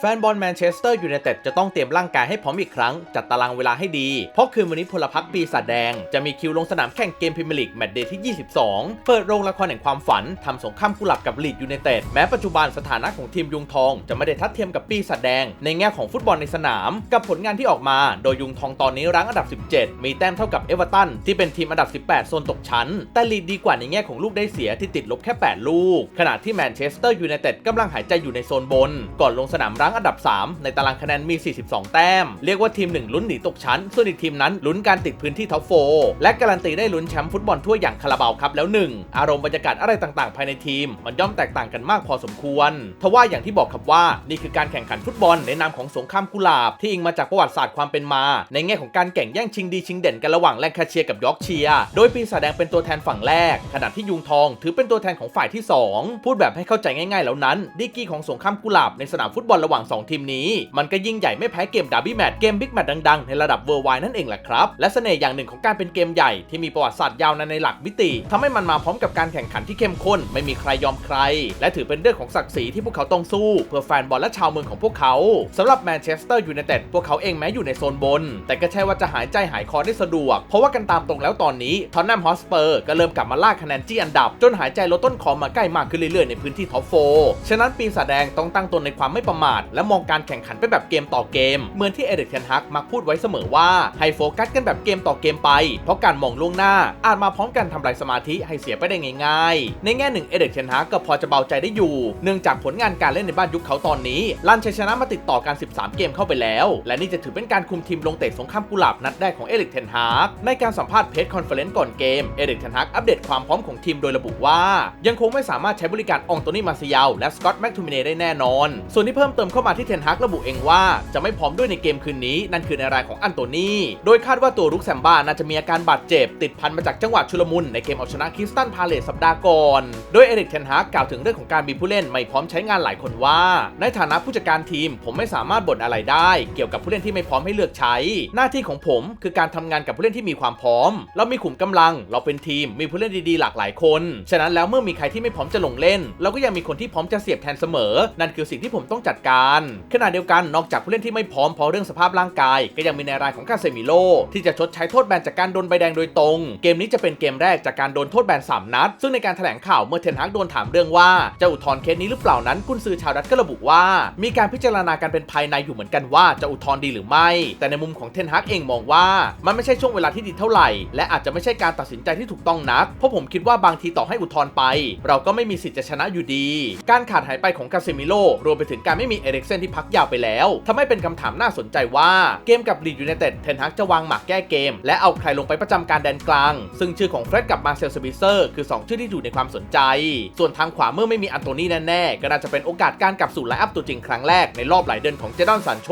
แฟนบอลแมนเชสเตอร์ยูไนเต็ดจะต้องเตรียมร่างกายให้พร้อมอีกครั้ง จัดตารางเวลาให้ดี เพราะคืนวันนี้พลพรรคปีศาจแดง จะมีคิวลงสนามแข่งเกมพรีเมียร์ลีกแมตช์เดย์ที่ 22 เปิดโรงละครแห่งความฝัน ทำสงครามกุหลาบกับลีดยูไนเต็ดแม้ปัจจุบันสถานะของทีมยุงทองจะไม่ได้ทัดเทียมกับปีศาจแดง ในแง่ของฟุตบอลในสนาม กับผลงานที่ออกมา โดยยุงทองตอนนี้รั้งอันดับ 17 มีแต้มเท่ากับเอเวอร์ตันที่เป็นทีมอันดับ 18โซนตกชั้น แต่ลีดดีกว่าในแง่ของลูกได้เสียที่ติดลบแค่ 8 ลูก ขณะที่แมนเชสเตอร์ยูไนเต็ดกำลังหายใจอยู่ในโซนบน ก่อนลงสนามรังอันดับ 3 ในตารางคะแนนมี 42 แต้ม เรียกว่าทีมหนึ่งลุ้นหนีตกชั้น ส่วนอีกทีมนั้นลุ้นการติดพื้นที่ท็อปโฟและการันตีได้ลุ้นแชมป์ฟุตบอลทั่วอย่างคาราบาวครับแล้วหนึ่งอารมณ์บรรยากาศอะไรต่างๆ ภายในทีม มันย่อมแตกต่างกันมากพอสมควรทว่าอย่างที่บอกครับว่านี่คือการแข่งขันฟุตบอลในนามของสงครามกุหลาบ ที่อิงมาจากประวัติศาสตร์ความเป็นมา ในแง่ของการแข่งแย่งชิงดีชิงเด่นกันระหว่างแลงคาเชียกับยอร์กเชียโดยปีศาจแดงเป็นตัวแทนฝั่งแรก ขณะที่ยุงทองถือเป็นตัวแทนของฝ่ายที่ 2 พูดแบบให้เข้าใจง่าย ๆ แล้วนั้น ดีกีของสงครามกุหลาบในสนามฟุตบอลระหว่าง2 ทีมนี้ มันก็ยิ่งใหญ่ไม่แพ้เกมดาร์บี้แมตช์เกมบิ๊กแมตช์ดังๆ ในระดับเวอร์ไวนั่นเองแหละครับ และเสน่ห์อย่างหนึ่งของการเป็นเกมใหญ่ที่มีประวัติศาสตร์ยาวนานในหลักมิติทำให้มันมาพร้อมกับการแข่งขันที่เข้มข้น ไม่มีใครยอมใคร และถือเป็นเรื่องของศักดิ์ศรีที่พวกเขาต้องสู้ เพื่อแฟนบอลและชาวเมืองของพวกเขาสำหรับแมนเชสเตอร์ยูไนเต็ดพวกเขาเองแม้อยู่ในโซนบน แต่ก็ใช่ว่าจะหายใจหายคอได้สะดวก เพราะว่ากันตามตรงแล้วตอนนี้ทอนแนมฮอสเปอร์ก็เริ่มกลับมาล่าคะแนนจี้อันดับ จนหายใจลดต้นคอมาใกล้มากขึ้นเรื่อยๆในพื้นที่ท็อปโฟฉะนั้นปีศาจแดงต้องตั้งตนในความไม่ประมาทและมองการแข่งขันไปแบบเกมต่อเกม เหมือนที่เอเดกเทนฮักมักพูดไว้เสมอว่าให้โฟกัสกันแบบเกมต่อเกมไป เพราะการมองล่วงหน้าอาจมาพร้อมกันทำลายสมาธิให้เสียไปได้ง่ายๆ ในแง่หนึ่งเอเดกเทนฮักก็พอจะเบาใจได้อยู่ เนื่องจากผลงานการเล่นในบ้านยุคเขาตอนนี้ลั่นชัยชนะมาติดต่อกัน 13 เกมเข้าไปแล้ว และนี่จะถือเป็นการคุมทีมลงเตะสงครามกุหลาบนัดแรกของเอเดกเทนฮักในการสัมภาษณ์เพจคอนเฟอเรนซ์ก่อนเกมเอเดกเทนฮักอัปเดตความพร้อมของทีมโดยระบุว่า ยังคงไม่สามารถใช้บริการองโตนี่มาซิยาลและสกอตแม็กทูมิเน่ได้แน่นอน ส่วนที่เพิ่มเติมเข้ามาที่เทนฮักระบุเองว่าจะไม่พร้อมด้วยในเกมคืนนี้ นั่นคือในรายของอันโตนี่โดยคาดว่าตัวรุกแซมบ้าน่าจะมีอาการบาดเจ็บ ติดพันมาจากจังหวะชุลมุนในเกมเอาชนะคริสตันพาเลสสัปดาห์ก่อน โดยเอริกเทนฮักกล่าวถึงเรื่องของการมีผู้เล่นไม่พร้อมใช้งานหลายคนว่า ในฐานะผู้จัดการทีม ผมไม่สามารถบ่นอะไรได้ เกี่ยวกับผู้เล่นที่ไม่พร้อมให้เลือกใช้ หน้าที่ของผมคือการทำงานกับผู้เล่นที่มีความพร้อม เรามีขุมกำลัง เราเป็นทีม มีผู้เล่นดีๆหลากหลายคน ฉะนั้นแล้วเมื่อมีใครที่ไม่พร้อมจะลงเล่น เราก็ยังมีคนที่พร้อมจะเสียบแทนเสมอ นั่นคือสิ่งที่ผมต้องจัดการขณะเดียวกันนอกจากผู้เล่นที่ไม่พร้อมเพราะเรื่องสภาพร่างกาย ก็ยังมีในรายของคาเซมิโลที่จะชดใช้โทษแบนจากการโดนใบแดงโดยตรง เกมนี้จะเป็นเกมแรกจากการโดนโทษแบน3นัด ซึ่งในการแถลงข่าวเมื่อเทนฮักโดนถามเรื่องว่าจะอุทธรณ์เคสนี้หรือเปล่านั้นกุนซือชาวดัตก็ระบุว่า มีการพิจารณาการเป็นภายในอยู่เหมือนกันว่าจะอุทธรณ์ดีหรือไม่ แต่ในมุมของเทนฮักเองมองว่า มันไม่ใช่ช่วงเวลาที่ดีเท่าไหร่ และอาจจะไม่ใช่การตัดสินใจที่ถูกต้องนัก เพราะผมคิดว่าบางทีต่อให้อุทธรณ์ไป เราก็ไม่มีสิทธิ์จะชนะอยู่ดี การขาดหายไปของกาเซมิโลรวมไปถึงการไม่มีเอริกเซนที่พักยาวไปแล้วทำให้เป็นคำถามน่าสนใจว่าเกมกับลีดยูไนเต็ดเทนฮักจะวางหมากแก้เกม และเอาใครลงไปประจำการแดนกลาง ซึ่งชื่อของเฟร็ดกับมาเซลสบิเซอร์คือ 2 ชื่อที่อยู่ในความสนใจ ส่วนทางขวาเมื่อไม่มีอันโตนี่แน่ๆ ก็น่าจะเป็นโอกาสการกลับสู่ไลน์อัพตัวจริงครั้งแรกในรอบหลายเดือนของเจดอนซันโช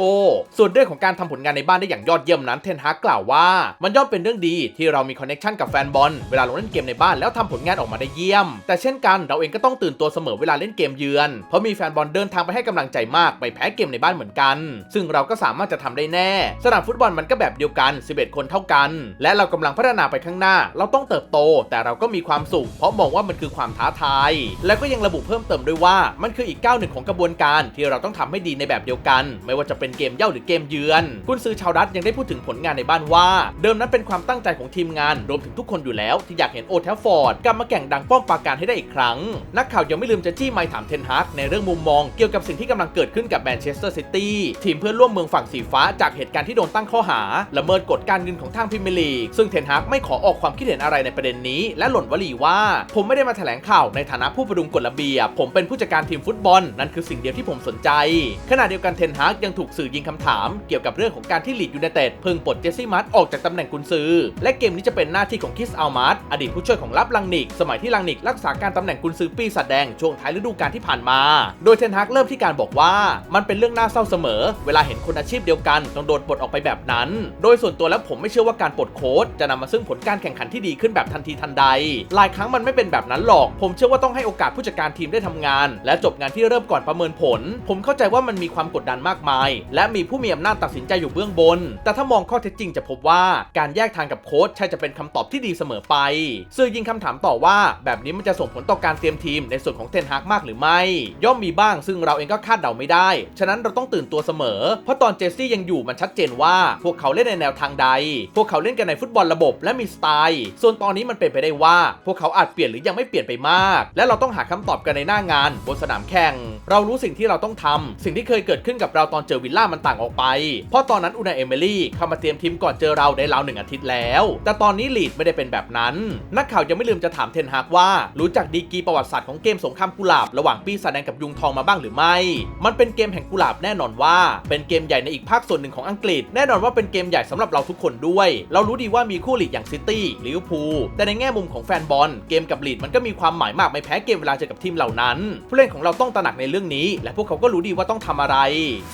ส่วนเรื่องของการทำผลงานในบ้านได้อย่างยอดเยี่ยมนั้นเทนฮากกล่าวว่ามันย่อมเป็นเรื่องดีที่เรามีคอนเนคชันกับแฟนบอลเวลาลงเล่นเกมในบ้านแล้วทำผลงานออกมาได้เยี่ยม แต่เช่นกันเราเองก็ต้องตื่นตัวเสมอเวลาเล่นเกมเยือนเพราะมีแฟนบอลเดินทางไปให้กำลังใจมากไปแพ้เกมในบ้านเหมือนกัน ซึ่งเราก็สามารถจะทำได้แน่ สนามฟุตบอลมันก็แบบเดียวกัน 11 คนเท่ากัน และเรากำลังพัฒนาไปข้างหน้า เราต้องเติบโต แต่เราก็มีความสุข เพราะมองว่ามันคือความท้าทาย และก็ยังระบุเพิ่มเติมด้วยว่า มันคืออีกก้าวหนึ่งของกระบวนการที่เราต้องทำให้ดีในแบบเดียวกัน ไม่ว่าจะเป็นเกมเย่าหรือเกมเยือนกุนซือชาวดัตยังได้พูดถึงผลงานในบ้านว่า เดิมนั้นเป็นความตั้งใจของทีมงานรวมถึงทุกคนอยู่แล้ว ที่อยากเห็นโอเทลฟอร์ดกลับมาแข่งดังป้อมปราการให้ได้อีกครั้ง นักข่าวยังไม่ลืมจะจี้ไมค์ถามเทนฮากในเรื่องมุมมองเกี่ยวกับสิ่งที่กำลังเกิดขึ้นกับแมนเชสเตอร์ซิตี้ทีมเพื่อนร่วมเมืองฝั่งสีฟ้าจากเหตุการณ์ที่โดนตั้งข้อหา ละเมิดกฎการเงินของทางพรีเมียร์ลีกซึ่งเทนฮากไม่ขอออกความคิดเห็นอะไรในประเด็นนี้ และหล่นวลีว่า ผมไม่ได้มาแถลงข่าวในฐานะผู้ประดุงกฎระเบียบ ผมเป็นผู้จัดการทีมฟุตบอล นั่นคือสิ่งเดียวที่ผมสนใจ ขณะเดียวกันเทนฮากยังถูกสื่อยิงคำถาม เกี่ยวกับเรื่องของการที่ลีดยูไนเต็ดเพิ่งปลดเจสซี่มัตออกจากตำแหน่งกุนซือ และเกมนี้จะเป็นหน้าที่ของคิสอัลมาร์ตอดีตผู้ช่วยของลับลังนิก สมัยที่ลังนิกรักษาการตำแหน่งกุนซือปีศาจแดงช่วงท้ายฤดูกาลที่ผ่านมา โดยเทนฮากเริ่มที่การบอกว่ามันเป็นเรื่องน่าเศร้าเสมอ เวลาเห็นคนอาชีพเดียวกันต้องโดนปลดออกไปแบบนั้น โดยส่วนตัวแล้วผมไม่เชื่อว่าการปลดโค้ชจะนำมาซึ่งผลการแข่งขันที่ดีขึ้นแบบทันทีทันใด หลายครั้งมันไม่เป็นแบบนั้นหรอก ผมเชื่อว่าต้องให้โอกาสผู้จัดการทีมได้ทำงาน และจบงานที่เริ่มก่อนประเมินผล ผมเข้าใจว่ามันมีความกดดันมากมาย และมีผู้มีอำนาจตัดสินใจอยู่เบื้องบน แต่ถ้ามองข้อเท็จจริงจะพบว่าการแยกทางกับโค้ชใช่จะเป็นคำตอบที่ดีเสมอไปสื่อยิงคำถามต่อว่า แบบนี้มันจะส่งผลต่อการเตรียมทีมในส่วนของเทนฮากมากหรือไม่ ย่อมมีบ้างซึ่งเราเองก็คาดเดาไม่ได้ได้ ฉะนั้นเราต้องตื่นตัวเสมอ เพราะตอนเจสซี่ยังอยู่มันชัดเจนว่าพวกเขาเล่นในแนวทางใด พวกเขาเล่นกันในฟุตบอลระบบและมีสไตล์ ส่วนตอนนี้มันเป็นไปได้ว่า พวกเขาอาจเปลี่ยนหรือยังไม่เปลี่ยนไปมาก และเราต้องหาคำตอบกันในหน้างานบนสนามแข่ง เรารู้สิ่งที่เราต้องทำสิ่งที่เคยเกิดขึ้นกับเราตอนเจอวิลล่ามันต่างออกไป เพราะตอนนั้นอุนาเอเมลี่เข้ามาเตรียมทีมก่อนเจอเราได้ราวหนึ่งอาทิตย์แล้ว แต่ตอนนี้ลีดไม่ได้เป็นแบบนั้น นักข่าวยังไม่ลืมจะถามเทนฮากว่า รู้จักดีกีประวัติศาสตร์ของเกมสงครามกุหลาบระหว่างปีศาจแดงกับยุงทองมาบ้างหรือไม่ มันเป็นเกมแห่งกุหลาบแน่นอนว่า เป็นเกมใหญ่ในอีกภาคส่วนหนึ่งของอังกฤษ แน่นอนว่าเป็นเกมใหญ่สำหรับเราทุกคนด้วย เรารู้ดีว่ามีคู่หลีดอย่างซิตี้ลิเวอร์พูลแต่ในแง่มุมของแฟนบอลเกมกับลีดมันก็มีความหมายมากไม่แพ้เกมเวลาเจอกับทีมเหล่านั้น ผู้เล่นของเราต้องตระหนักในเรื่องนี้ และพวกเขาก็รู้ดีว่าต้องทำอะไร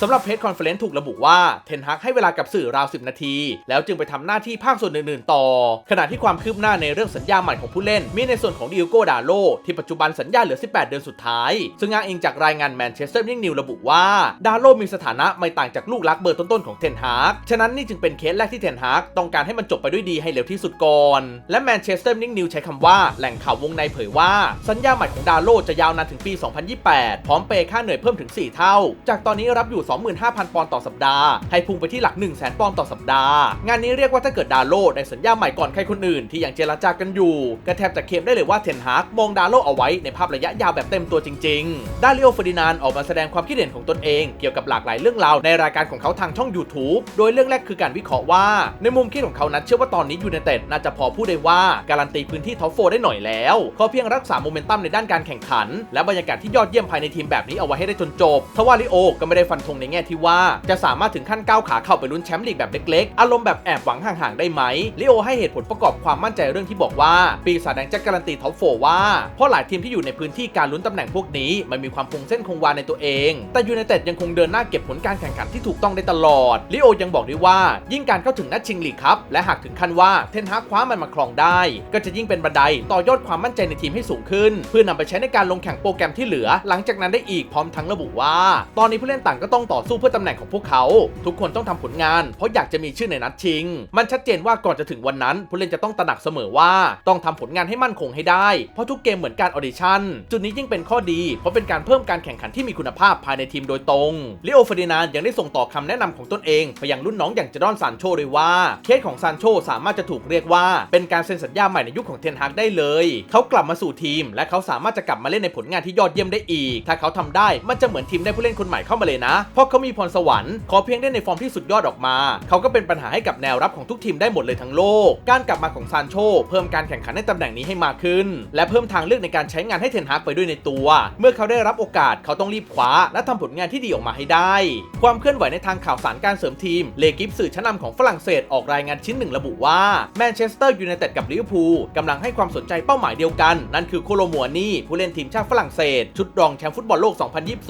สำหรับเพจคอนเฟอเรนซ์ถูกระบุว่าเทนฮักให้เวลากับสื่อราว 10 นาที แล้วจึงไปทำหน้าที่ภาคส่วนอื่นๆ ต่อ ขณะที่ความคืบหน้าในเรื่องสัญญาใหม่ของผู้เล่น มีในส่วนของดิโกดาโลที่ปัจจุบันสัญญาเหลือ 18 เดือนสุดท้าย ซึ่งอ้างอิงจากรายงานแมนเชสเตอร์นิงนิวระบุว่าดาโลมีสถานะไม่ต่างจากลูกรักเบอร์ต้นๆของเทนฮากฉะนั้นนี่จึงเป็นเคสแรกที่เทนฮากต้องการให้มันจบไปด้วยดีให้เร็วที่สุดก่อน และแมนเชสเตอร์นิ่งนิวใช้คำว่าแหล่งข่าววงในเผยว่า สัญญาใหม่ของดาโลจะยาวนานถึงปี 2028 พร้อมเปย์ค่าเหนื่อยเพิ่มถึง 4 เท่า จากตอนนี้รับอยู่ 25,000 ปอนด์ต่อสัปดาห์ ให้พุ่งไปที่หลัก 1 0 0 0 0แปอนด์ต่อสัปดาห์ งานนี้เรียกว่าถ้าเกิดดาโลได้สัญญาใหม่ก่อนใครคนอื่นที่ยังเจรจากันอยู่ก็แทบจะเคมได้เลยว่าเทนฮากมองดาโลเอาไว้ในภาพระยะยาวแบบเต็มตัวจริงๆ ดาริโอเฟอร์ดินานออกมาแสดงความคิดเห็นของตนเองเกี่ยวกับหลากหลายเรื่องราวในรายการของเขาทางช่อง YouTube โดยเรื่องแรกคือการวิเคราะห์ว่า ในมุมคิดของเขานั้นเชื่อว่าตอนนี้ยูไนเต็ดน่าจะพอพูดได้ว่าการันตีพื้นที่ท็อปโฟได้หน่อยแล้วขาเพียงรักษาโมเมนตัมในด้านการแข่งขัน และบรรยากาศที่ยอดเยี่ยมภายในทีมแบบนี้เอาไว้ให้ได้จนจบทว่าลิโอก็ไม่ได้ฟันธงในแง่ที่ว่า จะสามารถถึงขั้นก้าวขาเข้าไปลุ้นแชมป์ลีกแบบเล็กๆ อารมณ์แบบแอบหวังห่างๆได้ไหมลิโอให้เหตุผลประกอบความมั่นใจเรื่องที่บอกว่า ปีศาจแดงจะการันตีท็อปโฟว่าเพราะหลายทีมที่อยู่ในพื้นที่การลุ้นตำแหน่งพวกนี้มันมีความคงเส้นคงวาในตัวเอง แต่ยูไนเต็ดยังคงเดินหน้าเก็บผลการแข่งขันที่ถูกต้องได้ตลอด ลิโอยังบอกด้วยว่า ยิ่งการเข้าถึงนัดชิงลีกครับ และหากถึงขั้นว่าเทนฮากคว้ามันมาครองได้ ก็จะยิ่งเป็นบันไดต่อยอดความมั่นใจในทีมให้สูงขึ้น เพื่อนำไปใช้ในการลงแข่งโปรแกรมที่เหลือ หลังจากนั้นได้อีกพร้อมทั้งระบุว่า ตอนนี้ผู้เล่นต่างก็ต้องต่อสู้เพื่อตำแหน่งของพวกเขา ทุกคนต้องทำผลงาน เพราะอยากจะมีชื่อในนัดชิง มันชัดเจนว่าก่อนจะถึงวันนั้น ผู้เล่นจะต้องตระหนักเสมอว่าต้องทำผลงานให้มั่นคงให้ได้เพราะทุกเกมเหมือนการออดิชั่นจุดนี้ยิ่งเป็นข้อดีเพราะเป็นการเพิ่มการแข่งขันที่มีคุณภาพภายในทีมโดยตรงลิโอเฟอร์ดินานด์ยังได้ส่งต่อคำแนะนำของตนเองไปยังรุ่นน้องอย่างเจดอนซานโชด้วยว่า เคสของซานโชสามารถจะถูกเรียกว่า เป็นการเซ็นสัญญาใหม่ในยุคของเทนฮากได้เลย เขากลับมาสู่ทีม และเขาสามารถจะกลับมาเล่นในผลงานที่ยอดเยี่ยมได้อีก ถ้าเขาทำได้มันจะเหมือนทีมได้ผู้เล่นคนใหม่เข้ามาเลยนะ เพราะเขามีพรสวรรค์ขอเพียงได้ในฟอร์มที่สุดยอดออกมา เขาก็เป็นปัญหาให้กับแนวรับของทุกทีมได้หมดเลยทั้งโลก การกลับมาของซานโชเพิ่มการแข่งขันในตำแหน่งนี้ให้มากขึ้น และเพิ่มทางเลือกในการใช้งานให้เทนฮากไปด้วยในตัว เมื่อเขาได้รับโอกาสเขาต้องรีบคว้าและทำผลงานที่ดีออกมาให้ได้ ความเคลื่อนไหวในทางข่าวสารการเสริมทีม เลกิฟสื่อชั้นนำของฝรั่งเศสออกรายงานชิ้นหนึ่งระบุว่าแมนเชสเตอร์ยูไนเต็ดกับลิเวอร์พูลกำลังให้ความสนใจเป้าหมายเดียวกัน นั่นคือโคโลมัวนี่ผู้เล่นทีมชาติฝรั่งเศส ชุดรองแชมป์ฟุตบอลโลก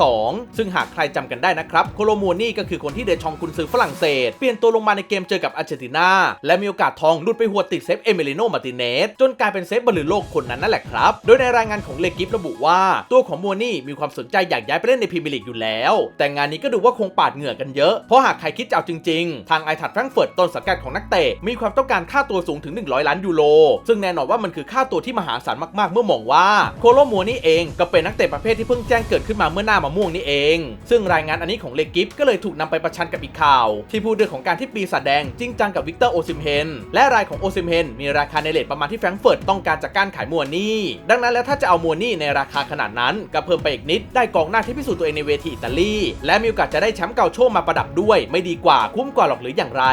2022 ซึ่งหากใครจำกันได้นะครับโคโลมัวนี่ก็คือคนที่เดชองกุนซือฝรั่งเศสเปลี่ยนตัวลงมาในเกมเจอกับอาร์เจนตินาและมีโอกาสทองหลุดไปหัวติดเซฟเอเมลิโนมาติเนสจนกลายเป็นเซฟบอลลูโลกคนนั้นนั่นแหละครับโดยในรายงานของเลกิฟระบุว่า ตัวของมัวนี่มีความสนใจอยากย้ายไปเล่นในพรีเมียร์ลีกอยู่แล้ว แต่งานนี้ก็ดูว่าคงปาดเหงื่อกันเยอะ เพราะหากใครคิดจะเอาจริง ๆ ทางไอทัดแฟรงเฟิร์ตต้นสังกัดของนักเตะมีความต้องการค่าตัวสูงถึง 100 ล้านยูโร ซึ่งแน่นอนว่ามันคือค่าตัวที่มหาศาลมากๆ เมื่อมองว่าโคโลมัวนี่เองก็เป็นนักเตะประเภทที่เพิ่งแจ้งเกิดขึ้นมาเมื่อหน้ามะม่วงนี่เอง ซึ่งรายงานอันนี้ของเลกิฟก็เลยถูกนำไปประชันกับอีกข่าว ที่พูดเรื่องของการที่ปีศาจแดงจริงจังกับวิกเตอร์โอซิมเฮนและรายของโอซิมเฮนมีราคาในเลทประมาณที่แฟรงเฟิร์ตต้องการจากการขายมัวนี่ดังนั้นแล้วถ้าจะเอามัวนี่ในราคาขนาดนั้นก็เพิ่มไปอีกนิดได้กองหน้าที่พิสูจน์ตัวเองในเวทีอิตาลีและมีโอกาสจะได้แชมป์เก่าโชว์มาประดับด้วย ไม่ดีกว่าคุ้มกว่าหรอกหรืออย่างไร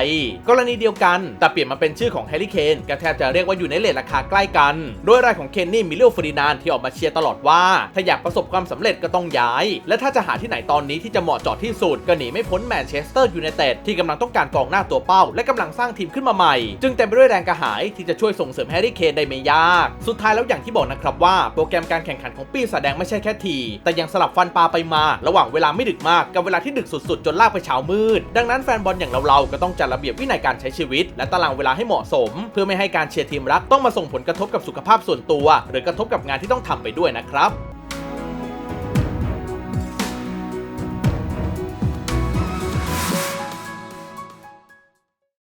กรณีเดียวกันแต่เปลี่ยนมาเป็นชื่อของแฮร์รี่เคนก็แทบจะเรียกว่าอยู่ในเลทราคาใกล้กัน โดยรายของเคนนี่มิเลฟรินานที่ออกมาเชียร์ตลอดว่า ถ้าอยากประสบความสำเร็จก็ต้องย้าย และถ้าจะหาที่ไหนตอนนี้ที่จะเหมาะเจาะที่สุดก็หนีไม่พ้นแมนเชสเตอร์ยูไนเต็ดที่กำลังต้องการกองหน้าตัวเป้า และกำลังสร้างทีมขึ้นมาใหม่ จึงเต็มไปด้วยแรงกระหายที่จะช่วยส่งเสริมแฮร์รี่เคนได้ไม่ยาก สุดท้ายแล้วอย่างที่บอกนะครับว่าโปรแกรมการแข่งขันของปีศาจแดงไม่ใช่แค่ที แต่ยังสลับฟันปลาไปมาระหว่างเวลาไม่ดึกมากกับเวลาที่ดึกสุดๆ จนลากไปเช้ามืด ดังนั้นแฟนบอลอย่างเราๆก็ต้องจัดระเบียบวินัยการใช้ชีวิต และตารางเวลาให้เหมาะสม เพื่อไม่ให้การเชียร์ทีมรักต้องมาส่งผลกระทบกับสุขภาพส่วนตัว หรือกระทบกับงานที่ต้องทำไปด้วยนะครับ